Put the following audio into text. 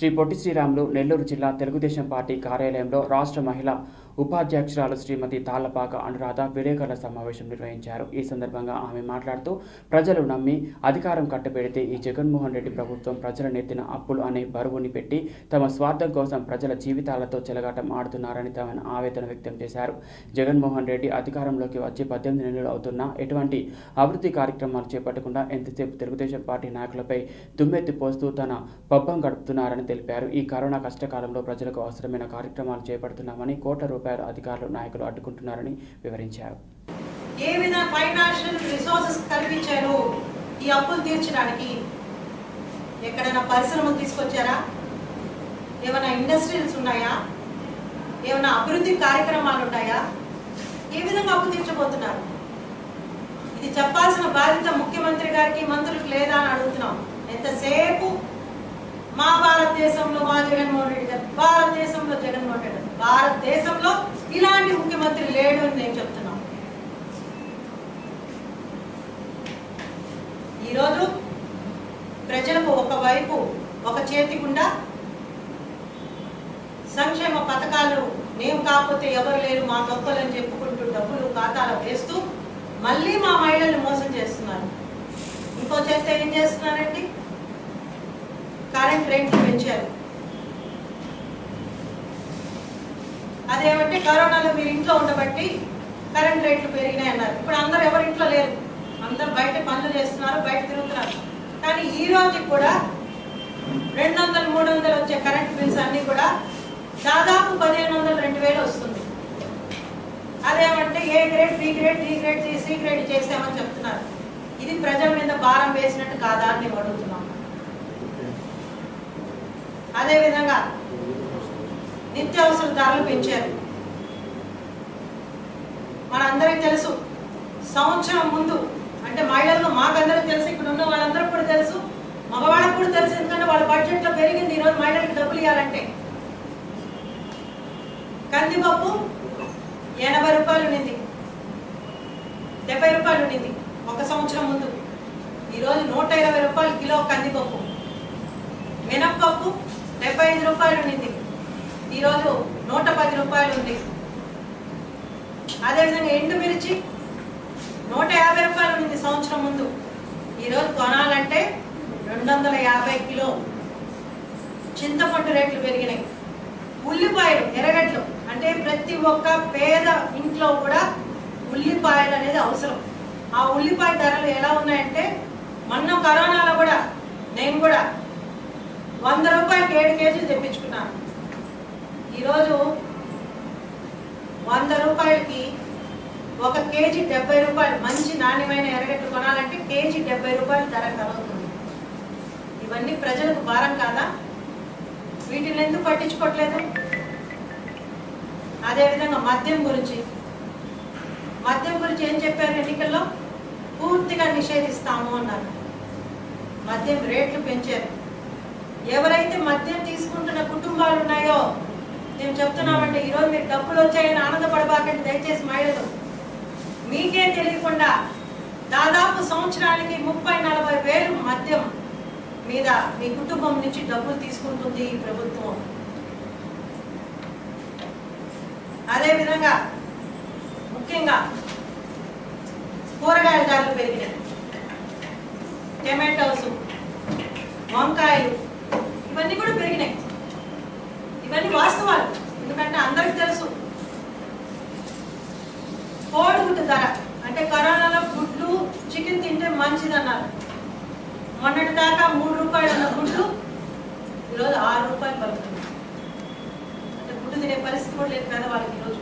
శ్రీ పొట్టి శ్రీరాములు నెల్లూరు జిల్లా తెలుగుదేశం పార్టీ కార్యాలయంలో రాష్ట్ర మహిళా ఉపాధ్యక్షురాలు శ్రీమతి తాళ్ళపాక అనురాధ విలేకరుల సమావేశం నిర్వహించారు. ఈ సందర్భంగా ఆమె మాట్లాడుతూ ప్రజలు నమ్మి అధికారం కట్టబెడితే ఈ జగన్మోహన్ రెడ్డి ప్రభుత్వం ప్రజల నెత్తిన అప్పులు అనే బరువుని పెట్టి తమ స్వార్థం కోసం ప్రజల జీవితాలతో చెలగాటం ఆడుతున్నారని తమ ఆవేదన వ్యక్తం చేశారు. జగన్మోహన్ రెడ్డి అధికారంలోకి వచ్చి పద్దెనిమిది నెలలు అవుతున్నా ఎటువంటి అభివృద్ధి కార్యక్రమాలు చేపట్టకుండా ఎంతసేపు తెలుగుదేశం పార్టీ నాయకులపై దుమ్మెత్తి పోస్తూ తన పబ్బం గడుపుతున్నారని తెలిపారు. ఈ కరోనా కష్టకాలంలో ప్రజలకు అవసరమైన కార్యక్రమాలు చేపడుతున్నామని కోట్ల రూపాయలు అధికారులు నాయకులు అడ్డుకుంటున్నారని వివరించారు. ఏ విధంగా ఫైనాన్షియల్ రిసోర్సెస్ కల్పించారు? ఈ అప్పులు తీర్చడానికి ఎక్కడైనా పరిశ్రమలు తీసుకొచ్చారా? ఏమైనా ఇండస్ట్రీస్ ఉన్నాయా? ఏమైనా అభివృద్ధి కార్యక్రమాలు ఉన్నాయా? ఏ విధంగా అప్పు తీర్చబోతున్నారు? ఇది చెప్పాల్సిన బాధ్యత ముఖ్యమంత్రి గారికి మంత్రులకు లేదా అని అడుగుతున్నాం. ఎంతసేపు మా భారతదేశంలో మా జగన్మోహన్ రెడ్డి గారు భారతదేశంలో జగన్మోహన్ రెడ్డి గారు. భారతదేశంలో ఇలాంటి ముఖ్యమంత్రి లేడు అని నేను చెప్తున్నాను ఈరోజు ప్రజలకు ఒకవైపు ఒక చేతి గుండా సంక్షేమ పథకాలు మేము కాకపోతే ఎవరు లేరు మా గొప్పలని చెప్పుకుంటూ డబ్బులు ఖాతాలో వేస్తూ మళ్ళీ మా మహిళల్ని మోసం చేస్తున్నారు. ఇంకో చేస్తే ఏం చేస్తున్నారండి? కరెంట్ రేట్లు పెంచారు. అదేమంటే కరోనాలో మీరు ఇంట్లో ఉండబట్టి కరెంట్ రేట్లు పెరిగినాయి అన్నారు ఇప్పుడు అందరు ఎవరి ఇంట్లో లేరు. అందరు బయట పనులు చేస్తున్నారు బయట తిరుగుతున్నారు. కానీ ఈ రోజు కూడా రెండు వందలు మూడు వందలు వచ్చే కరెంట్ బిల్స్ అన్ని కూడా దాదాపు పదిహేను వందలు రెండు వేలు వస్తుంది. అదేమంటే A grade B grade D grade C grade చేసామని చెప్తున్నారు. ఇది ప్రజల మీద భారం వేసినట్టు కాదా అని మేము అడుగుతున్నాం. అదేవిధంగా నిత్యావసర ధరలు పెంచారు. మనందరికీ తెలుసు సంవత్సరం ముందు అంటే మహిళలు మాకందరూ తెలుసు ఇక్కడ ఉన్న వాళ్ళందరూ కూడా తెలుసు మగవాళ్ళకు కూడా తెలుసు ఎందుకంటే వాళ్ళ బడ్జెట్లో పెరిగింది ఈరోజు మహిళలకు డబ్బులు ఇవ్వాలంటే కందిపప్పు ఎనభై రూపాయలు ఉండింది డెబ్బై రూపాయలు ఉండింది ఒక సంవత్సరం ముందు. ఈరోజు నూట ఇరవై రూపాయలు కిలో కందిపప్పు. మినప్పప్పు డెబ్బై ఐదు రూపాయలు ఉండింది ఈరోజు నూట పది రూపాయలు ఉంది. అదేవిధంగా ఎండుమిర్చి నూట యాభై రూపాయలు ఉంది సంవత్సరం ముందు. ఈరోజు కొనాలంటే రెండు వందల యాభై కిలో చింతపండు రేట్లు పెరిగినాయి. ఉల్లిపాయలు ఎర్రగడ్డలు అంటే ప్రతి ఒక్క పేద ఇంట్లో కూడా ఉల్లిపాయలు అనేది అవసరం. ఆ ఉల్లిపాయ ధరలు ఎలా ఉన్నాయంటే మొన్న కరోనాలో కూడా నేను కూడా వంద నాకు ఏడు కేజీలు తెప్పించుకున్నాను ఈరోజు వంద రూపాయలకి ఒక కేజీ డెబ్బై రూపాయలు మంచి నాణ్యమైన ఎర్రగడ్డలు కొనాలంటే కేజీ డెబ్బై రూపాయలు ధర కలుగుతుంది. ఇవన్నీ ప్రజలకు భారం కాదా? వీటిని ఎందుకు పట్టించుకోవట్లేదు అదేవిధంగా మద్యం గురించి. మద్యం గురించి ఏం చెప్పారు ఎన్నికల్లో? పూర్తిగా నిషేధిస్తాము అన్నారు. మద్యం రేట్లు పెంచారు. ఎవరైతే మద్యం తీసుకుంటున్న కుటుంబాలు ఉన్నాయో మేము. చెప్తున్నామంటే ఈరోజు మీకు డబ్బులు వచ్చాయని ఆనందపడబాకండి దయచేసి మహిళలు. మీకే తెలియకుండా దాదాపు సంవత్సరానికి ముప్పై నలభై వేలు మద్యం మీద మీ కుటుంబం నుంచి డబ్బులు తీసుకుంటుంది ఈ ప్రభుత్వం. అదేవిధంగా ముఖ్యంగా కూరగాయల ధరలు పెరిగినాయి. టమాటోస్ వంకాయలు ఇవన్నీ కూడా పెరిగినాయి. ఇవన్నీ వాస్తవాలు. ఎందుకంటే అందరికి తెలుసు. కోడిగుడ్డు ధర. అంటే కరోనాలో గుడ్లు చికెన్ తింటే మంచిదన్నారు. మొన్నటి దాకా మూడు రూపాయలు ఉన్న గుడ్లు ఈరోజు ఆరు రూపాయలు పలుకుతుంది అంటే గుడ్డు తినే పరిస్థితి కూడా లేదు కదా వాళ్ళకి ఈరోజు.